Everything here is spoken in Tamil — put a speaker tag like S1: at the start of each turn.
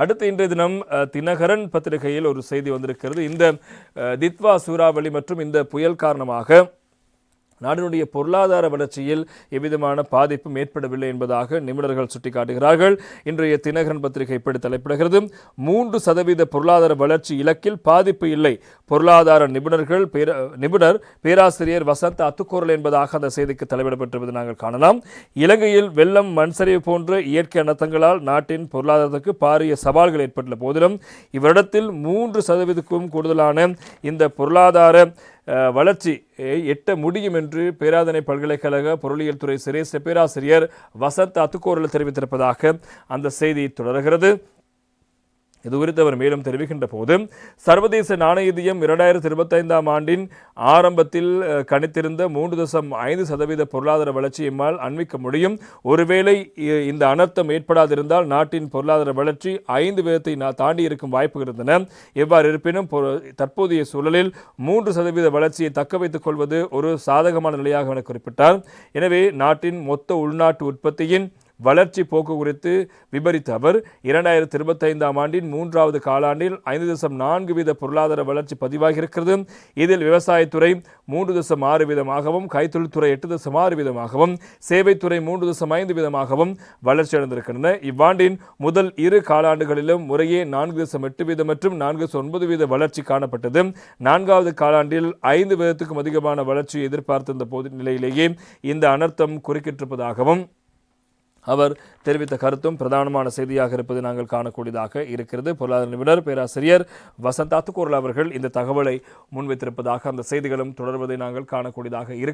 S1: அடுத்து இன்றைய தினம் தினகரன் பத்திரிகையில் ஒரு செய்தி வந்திருக்கிறது. இந்த தித்வா சூறாவளி மற்றும் இந்த புயல் காரணமாக நாடினுடைய பொருளாதார வளர்ச்சியில் எவ்விதமான பாதிப்பும் ஏற்படவில்லை என்பதாக நிபுணர்கள் சுட்டிக்காட்டுகிறார்கள். இன்றைய தினகரன் பத்திரிகை இப்படி தலைப்பிடுகிறது. மூன்று சதவீத பொருளாதார வளர்ச்சி இலக்கில் பாதிப்பு இல்லை. பொருளாதார நிபுணர்கள் பேர- நிபுணர் பேராசிரியர் வசந்த் அத்துக்கோரல் என்பதாக அந்த செய்திக்கு தலைவிடப்பட்டிருப்பது நாங்கள் காணலாம். இலங்கையில் வெள்ளம் மண்சரிவு போன்ற இயற்கை அனர்த்தங்களால் நாட்டின் பொருளாதாரத்துக்கு பாரிய சவால்கள் ஏற்பட்டுள்ள போதிலும் இவ்விடத்தில் மூன்று சதவீதத்துக்கும் கூடுதலான இந்த பொருளாதார வளர்ச்சி எட்ட முடியும் என்று பேராதனை பல்கலைக்கழக பொருளியல் துறை சிரேஷ்ட பேராசிரியர் வசந்த் அத்துக்கோரல் தெரிவித்திருப்பதாக அந்த செய்தி தொடர்கிறது. இது குறித்து அவர் மேலும் தெரிவிக்கின்ற போது சர்வதேச நாணயதியம் இரண்டாயிரத்தி இருபத்தைந்தாம் ஆண்டின் ஆரம்பத்தில் கணித்திருந்த மூன்று தசம் ஐந்து சதவீத பொருளாதார வளர்ச்சி எம்மால் அண்மிக்க முடியும். ஒருவேளை இ- இந்த அனர்த்தம் ஏற்படாதிருந்தால் நாட்டின் பொருளாதார வளர்ச்சி ஐந்து வீதத்தை தாண்டி இருக்கும் வாய்ப்பு இருந்தன. எவ்வாறு இருப்பினும் பொ- தற்போதைய சூழலில் மூன்று சதவீத வளர்ச்சியை தக்க வைத்துக் கொள்வது ஒரு சாதகமான நிலையாக என குறிப்பிட்டார். எனவே நாட்டின் மொத்த உள்நாட்டு உற்பத்தியின் வளர்ச்சி போக்கு குறித்து விபரித்த அவர் இரண்டாயிரத்தி இருபத்தைந்தாம் ஆண்டின் மூன்றாவது காலாண்டில் ஐந்து தசம் நான்கு வீத பொருளாதார வளர்ச்சி பதிவாகியிருக்கிறது. இதில் விவசாயத்துறை மூன்று தசம் ஆறு வீதமாகவும் கைத்தொழில்துறை எட்டு தசம் ஆறு வீதமாகவும் சேவைத்துறை மூன்று தசம் ஐந்து வீதமாகவும் வளர்ச்சி அடைந்திருக்கின்றன. இவ்வாண்டின் முதல் இரு காலாண்டுகளிலும் முறையே நான்கு தசம் எட்டு வீதம் மற்றும் நான்கு தசம் ஒன்பது வீத வளர்ச்சி காணப்பட்டது. நான்காவது காலாண்டில் ஐந்து வீதத்துக்கும் அதிகமான வளர்ச்சியை எதிர்பார்த்திருந்த போது நிலையிலேயே இந்த அனர்த்தம் குறுக்கிட்டிருப்பதாகவும் அவர் தெரிவித்த கருத்தும் பிரதானமான செய்தியாக இருப்பது நாங்கள் காணக்கூடியதாக இருக்கிறது. பொருளாதார நிபுணர் பேராசிரியர் வசந்தாத்துக்கோரல் அவர்கள் இந்த தகவலை முன்வைத்திருப்பதாக அந்த செய்திகளும் தொடர்வதை நாங்கள் காணக்கூடியதாக இருக்கிறது